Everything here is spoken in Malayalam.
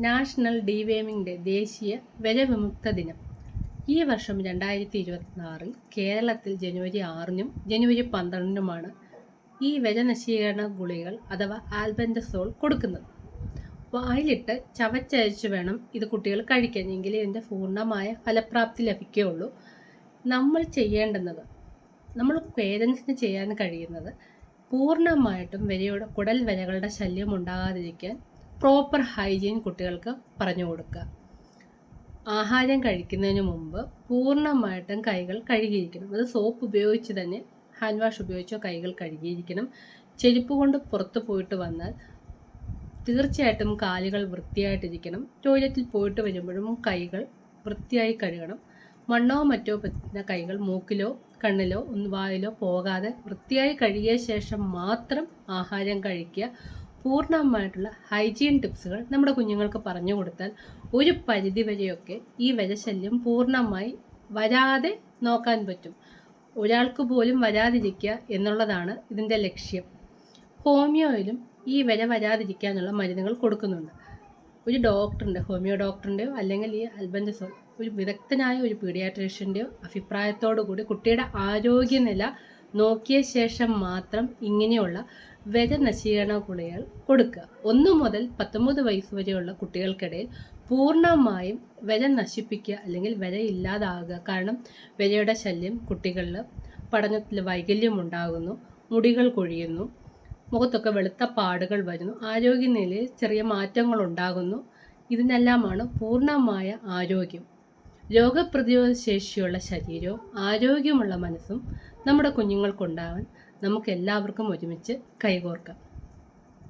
നാഷണൽ ഡിവേമിംഗ് ഡേ ദേശീയ വ്യജവിമുക്ത ദിനം. ഈ വർഷം രണ്ടായിരത്തി ഇരുപത്തിനാറിൽ കേരളത്തിൽ ജനുവരി ആറിനും ജനുവരി പന്ത്രണ്ടിനുമാണ് ഈ വ്യജനശീകരണ ഗുളികൾ അഥവാ ആൽബൻഡസോൾ കൊടുക്കുന്നത്. വായിലിട്ട് ചവച്ചരച്ച് വേണം ഇത് കുട്ടികൾ കഴിക്കാൻ. എങ്കിലേ ഇതിന്റെ പൂർണമായ ഫലപ്രാപ്തി ലഭിക്കുകയുള്ളൂ. നമ്മൾ ചെയ്യേണ്ടുന്നത് നമ്മൾ പേരൻസിന് ചെയ്യാൻ കഴിയുന്നത് പൂർണമായിട്ടും വരയുടെ കുടൽ വരകളുടെ ശല്യം ഉണ്ടാകാതിരിക്കാൻ പ്രോപ്പർ ഹൈജീൻ കുട്ടികൾക്ക് പറഞ്ഞു കൊടുക്കുക. ആഹാരം കഴിക്കുന്നതിന് മുമ്പ് പൂർണമായിട്ടും കൈകൾ കഴുകിയിരിക്കണം. അത് സോപ്പ് ഉപയോഗിച്ച് തന്നെ ഹാൻഡ് വാഷ് ഉപയോഗിച്ചോ കൈകൾ കഴുകിയിരിക്കണം. ചെരുപ്പ് കൊണ്ട് പുറത്ത് പോയിട്ട് വന്നാൽ തീർച്ചയായിട്ടും കാലുകൾ വൃത്തിയായിട്ടിരിക്കണം. ടോയ്ലറ്റിൽ പോയിട്ട് വരുമ്പോഴും കൈകൾ വൃത്തിയായി കഴുകണം. മണ്ണോ മറ്റോ പറ്റുന്ന കൈകൾ മൂക്കിലോ കണ്ണിലോ ഒന്ന് വായിലോ പോകാതെ വൃത്തിയായി കഴുകിയ ശേഷം മാത്രം ആഹാരം കഴിക്കുക. പൂർണമായിട്ടുള്ള ഹൈജീൻ ടിപ്സുകൾ നമ്മുടെ കുഞ്ഞുങ്ങൾക്ക് പറഞ്ഞു കൊടുത്താൽ ഒരു പരിധി വരെയൊക്കെ ഈ വിരശല്യം പൂർണമായി വരാതെ നോക്കാൻ പറ്റും. ഒരാൾക്ക് പോലും വരാതിരിക്കുക എന്നുള്ളതാണ് ഇതിന്റെ ലക്ഷ്യം. ഹോമിയോയിലും ഈ വില വരാതിരിക്കാനുള്ള മരുന്നുകൾ കൊടുക്കുന്നുണ്ട്. ഒരു ഡോക്ടറിന്റെ ഹോമിയോ ഡോക്ടറിന്റെയോ അല്ലെങ്കിൽ ഈ അൽബൻഡസോൾ ഒരു വിദഗ്ധനായ ഒരു പീഡിയാട്രീഷ്യന്റെയോ അഭിപ്രായത്തോടു കൂടി കുട്ടിയുടെ ആരോഗ്യനില നോക്കിയ ശേഷം മാത്രം ഇങ്ങനെയുള്ള വ്യജനശീകരണ ഗുളികൾ കൊടുക്കുക. ഒന്ന് മുതൽ പത്തൊമ്പത് വയസ്സ് വരെയുള്ള കുട്ടികൾക്കിടയിൽ പൂർണമായും വിര നശിപ്പിക്കുക അല്ലെങ്കിൽ വിര ഇല്ലാതാകുക. കാരണം വിരയുടെ ശല്യം കുട്ടികളിൽ പഠനത്തിൽ വൈകല്യം ഉണ്ടാകുന്നു മുടികൾ കൊഴിയുന്നു മുഖത്തൊക്കെ വെളുത്ത പാടുകൾ വരുന്നു ആരോഗ്യനിലയിൽ ചെറിയ മാറ്റങ്ങൾ ഉണ്ടാകുന്നു. ഇതിനെല്ലാമാണ് പൂർണമായ ആരോഗ്യം. രോഗപ്രതിരോധ ശേഷിയുള്ള ശരീരവും ആരോഗ്യമുള്ള മനസ്സും നമ്മുടെ കുഞ്ഞുങ്ങൾക്കുണ്ടാവാൻ നമുക്കെല്ലാവർക്കും ഒരുമിച്ച് കൈകോർക്കാം.